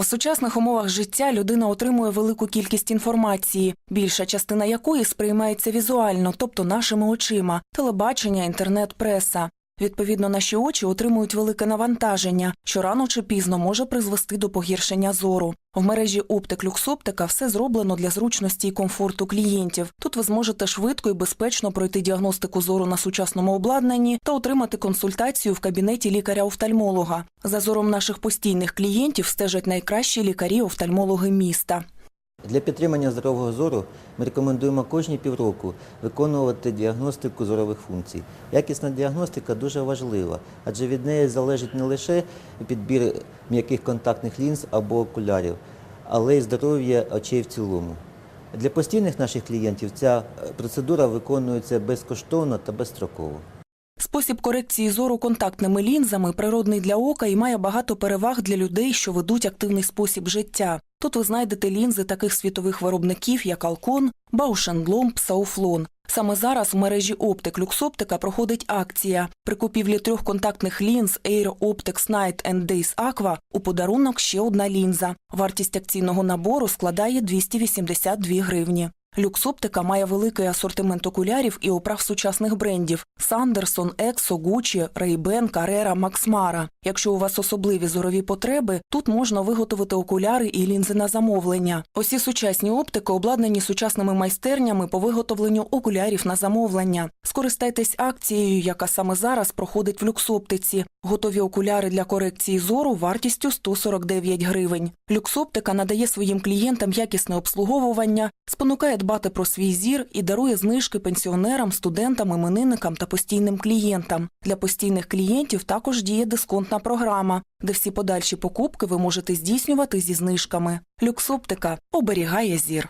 В сучасних умовах життя людина отримує велику кількість інформації, більша частина якої сприймається візуально, тобто нашими очима, телебачення, інтернет, преса. Відповідно, наші очі отримують велике навантаження, що рано чи пізно може призвести до погіршення зору. В мережі Оптик Люксоптика все зроблено для зручності і комфорту клієнтів. Тут ви зможете швидко і безпечно пройти діагностику зору на сучасному обладнанні та отримати консультацію в кабінеті лікаря-офтальмолога. За зором наших постійних клієнтів стежать найкращі лікарі-офтальмологи міста. Для підтримання здорового зору ми рекомендуємо кожні півроку виконувати діагностику зорових функцій. Якісна діагностика дуже важлива, адже від неї залежить не лише підбір м'яких контактних лінз або окулярів, але й здоров'я очей в цілому. Для постійних наших клієнтів ця е, процедура виконується безкоштовно та безстроково. Спосіб корекції зору контактними лінзами природний для ока і має багато переваг для людей, що ведуть активний спосіб життя. Тут ви знайдете лінзи таких світових виробників, як Bausch Lomb, Sauflon. Саме зараз в мережі Оптик Люксоптика проходить акція. При купівлі трьох контактних лінз Air Optics Night and Days Aqua у подарунок ще одна лінза. Вартість акційного набору складає 282 гривні. Люксоптика має великий асортимент окулярів і оправ сучасних брендів Сандерсон, Ексо, Гуччі, Рейбен, Карера, Максмара. Якщо у вас особливі зорові потреби, тут можна виготовити окуляри і лінзи на замовлення. Усі сучасні оптики обладнані сучасними майстернями по виготовленню окулярів на замовлення. Скористайтесь акцією, яка саме зараз проходить в люксоптиці. Готові окуляри для корекції зору вартістю 149 гривень. Люксоптика надає своїм клієнтам якісне обслуговування, спонукає дбати про свій зір і дарує знижки пенсіонерам, студентам, іменинникам та постійним клієнтам. Для постійних клієнтів також діє дисконтна програма, де всі подальші покупки ви можете здійснювати зі знижками. Люксоптика оберігає зір.